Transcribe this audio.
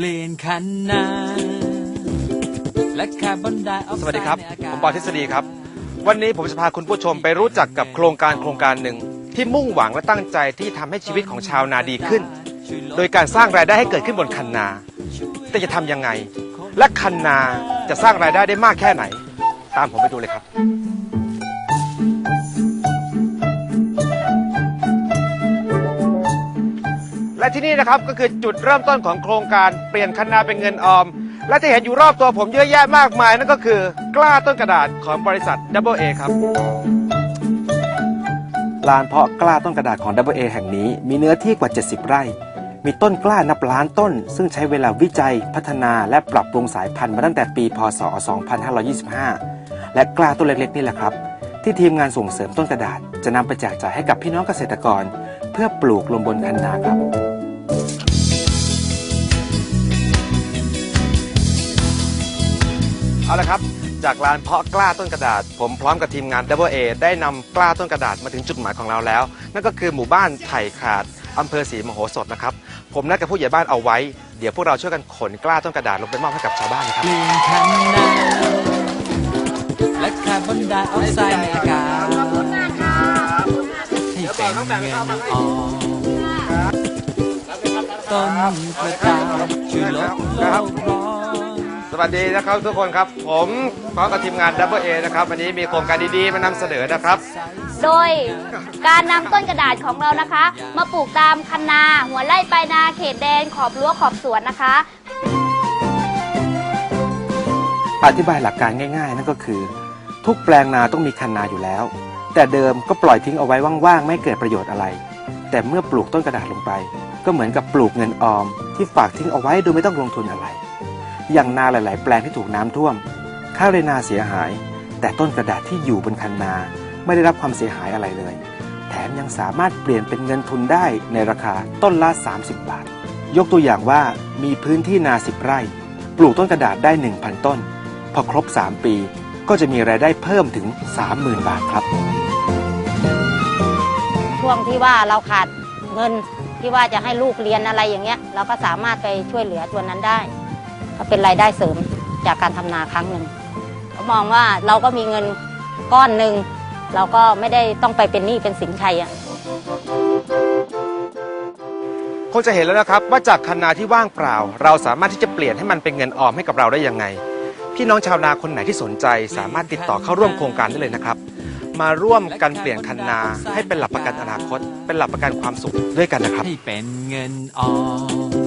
เปลี่ยนคันนาและคาร์บอนไดออกไซด์สวัสดีครับในากาศผมปอทฤษฎีครับ วันนี้ผมจะพาคุณผู้ชมไปรู้จักกับโครงการโครงการหนึ่ง ที่มุ่งหวังและตั้งใจที่ทำให้ชีวิตของชาวนาดีขึ้น โดยการสร้างรายได้ให้เกิดขึ้นบนคันนา แต่จะทำยังไง และคันนาจะสร้างรายได้ได้มากแค่ไหน ตามผมไปดูเลยครับ และที่นี่นะครับก็คือจุดเริ่มต้นของโครงการเปลี่ยนคันนาเป็นเงินออม และที่เห็นอยู่รอบตัวผมเยอะแยะมากมายนั่นก็คือกล้าต้นกระดาษของบริษัท Double A ครับ ลานเพาะกล้าต้นกระดาษของ Double A แห่งนี้มีเนื้อที่กว่า 70 ไร่ มีต้นกล้านับล้านต้น ซึ่งใช้เวลาวิจัย พัฒนาและปรับปรุงสายพันธุ์มาตั้งแต่ปี พศ 2525 และกล้าต้นเล็กๆนี่แหละครับ ที่ทีมงานส่งเสริมต้นกระดาษ จะนำไปแจกจ่ายให้กับพี่น้องเกษตรกร เพื่อปลูกลงบนคันนาครับ เอาละครับ จากลานเพาะกล้าต้นกระดาษ ผมพร้อมกับทีมงาน Double A ได้นำกล้าต้นกระดาษมาถึงจุดหมายของเราแล้ว นั่นก็คือหมู่บ้านไผ่ขาดอำเภอศรีมโหสถนะครับ ผมนัดกับผู้ใหญ่บ้านเอาไว้ เดี๋ยวพวกเราช่วยกันขนกล้าต้นกระดาษลงไปมอบให้กับชาวบ้านนะครับเปลี่ยนคันนาและคาร์บอนไดออกไซด์ในอากาศให้เป็นเงินออมต้นกระดาษช่วยลดโลกร้อนส วัสดีนะครับทุกคนครับ ผมพร้อมกับทีมงาน Double A นะครับ วันนี้มีโครงการดีๆมานำเสนอนะครับ โดยการนำต้นกระดาษของเรานะคะ มาปลูกตามคันนา หัวไร่ปลายนาเขตแดนขอบรั้วขอบสวนนะคะ อธิบายหลักการง่ายๆ นั่นก็คือ ทุกแปลงนาต้องมีคันนาอยู่แล้ว แต่เดิมก็ปล่อยทิ้งเอาไว้ว่างๆ ไม่เกิดประโยชน์อะไร แต่เมื่อปลูกต้นกระดาษลงไป ก็เหมือนกับปลูกเงินออม ที่ฝากทิ้งเอาไว้โดยไม่ต้องลงทุนอะไร อย่างนาหลาย ๆ แปลงที่ถูกน้ำท่วม ข้าวในนาเสียหาย แต่ต้นกระดาษที่อยู่บนคันนาไม่ได้รับความเสียหายอะไรเลย แถมยังสามารถเปลี่ยนเป็นเงินทุนได้ในราคาต้นละ 30 บาท ยกตัวอย่างว่ามีพื้นที่นา 10 ไร่ ปลูกต้นกระดาษได้ 1,000 ต้น พอครบ 3 ปี ก็จะมีรายได้เพิ่มถึง 30,000 บาทครับ ช่วงที่ว่าเราขาดเงินที่ว่าจะให้ลูกเรียนอะไรอย่างเงี้ย เราก็สามารถไปช่วยเหลือตัวนั้นได้ ก็เป็นรายได้เสริมจากการทำนาครั้งหนึ่งก็มองว่าเราก็มีเงินก้อนหนึ่งเราก็ไม่ได้ต้องไปเป็นหนี้เป็นสินใครอะคงจะเห็นแล้วนะครับว่าจากคันนาที่ว่างเปล่า เราสามารถที่จะเปลี่ยนให้มันเป็นเงินออมให้กับเราได้ยังไง พี่น้องชาวนาคนไหนที่สนใจ สามารถติดต่อเข้าร่วมโครงการได้เลยนะครับ มาร่วมกันเปลี่ยนคันนาให้เป็นหลักประกันอนาคต เป็นหลักประกันความสุขด้วยกันนะครับให้เป็นเงินออม